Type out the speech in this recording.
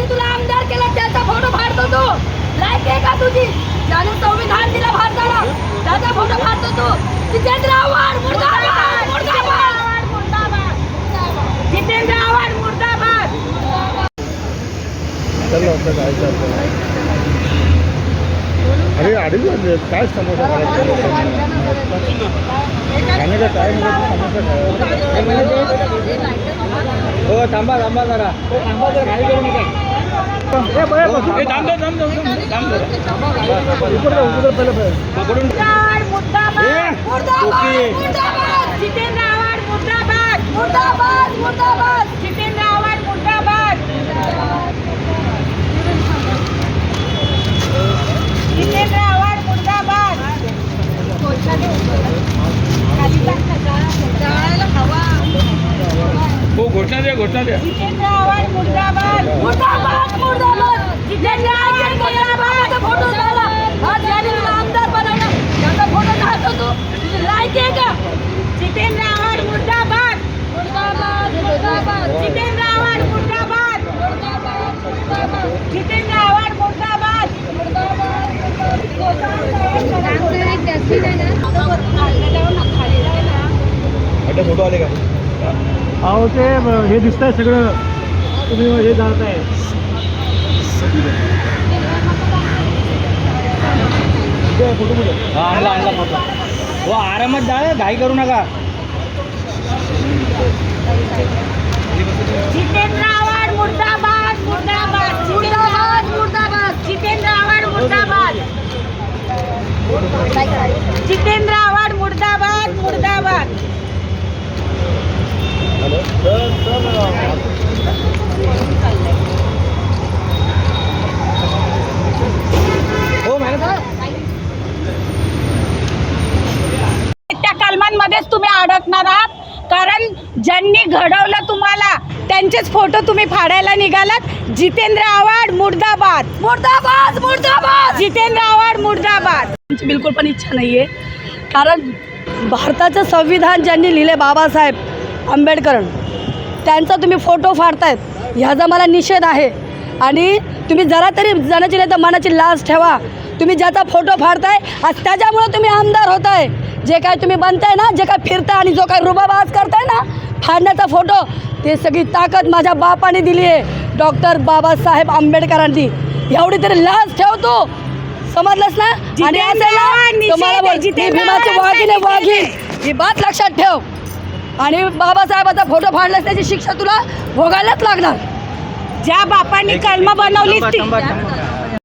ज्याने तुला आमदार केला त्याचा फोटो फाडतो तू लायक आहे का तुझी ज्याने संविधान दिलं भारताला त्याचा फोटो फाडतो तू जितेंद्र आव्हाड मुर्दाबाद मुर्दाबाद मुर्दाबाद जितेंद्र आव्हाड मुर्दाबाद अरे अडीच वाजले काय समोसा खाण्याचा टाईम समोसा हो थांबा थांबा जरा थांबा जरा घाई करू नका ए, थांब थांब थांब थांब थांब जरा. पकडून मुर्दाबाद ए, मुर्दाबाद ओके. मुर्दाबाद जितेंद्र आव्हाड मुर्दाबाद मुर्दाबाद मुर्दाबाद जितेंद्र आव्हाड मुर्दाबाद जितेंद्र आव्हाड मुर्दाबाद हो घोषणा द्या घोषणा द्या. जितेंद्र आव्हाड मुर्दाबाद. मुर्दाबाद मुर्दाबाद. जितेंद्र आव्हाड मुर्दाबाद. जितेंद्र आव्हाड मुर्दाबाद. फोटो आले का? अहो ते हे दिसतंय सगळं. तुम्ही हे जात आहे हा आणला आणला फोटो. हो आरामात जा घाई करू नका. जितेंद्र आव्हाड मुर्दाबाद मुर्दाबाद मुर्दाबाद मुर्दाबाद जितेंद्र आव्हाड मुर्दाबाद. जितेंद्र आव्हाड मुर्दाबाद मुर्दाबाद हो मॅडम त्या कलमांमध्येच तुम्ही अडकणार आहात. कारण ज्यांनी घडवलं तुम्हाला त्यांचेच फोटो तुम्ही फाडायला निघालात. जितेंद्र आव्हाड मुर्दाबाद. मुर्दाबाद मुर्दाबाद! जितेंद्र आव्हाड मुर्दाबाद. आमची बिलकुल पण इच्छा नाही आहे कारण भारताचं संविधान ज्यांनी लिहिले बाबासाहेब आंबेडकर त्यांचा तुम्ही फोटो फाडतायत. ह्याचा मला निषेध आहे. आणि तुम्ही जरा तरी जनाची नाही तर मनाची लाज ठेवा. तुम्ही ज्याचा फोटो फाडताय आज त्याच्यामुळे तुम्ही आमदार होताय. जे काय तुम्ही बनताय ना जे काय फिरताय आणि जो काय रुबाबाज करताय ना फाडण्याचा फोटो ते सगळी ताकद माझ्या बापाने दिली आहे. डॉक्टर बाबासाहेब आंबेडकरांनी. एवढी तरी लाज ठेवतो. समजलंस ना? आणि तुम्हाला बोल, ही ही बात लक्षात ठेव. आणि बाबासाहेबाचा फोटो फाडल्यास त्याची शिक्षा तुला भोगायलाच लागणार. ज्या बापांनी कलम बनवली.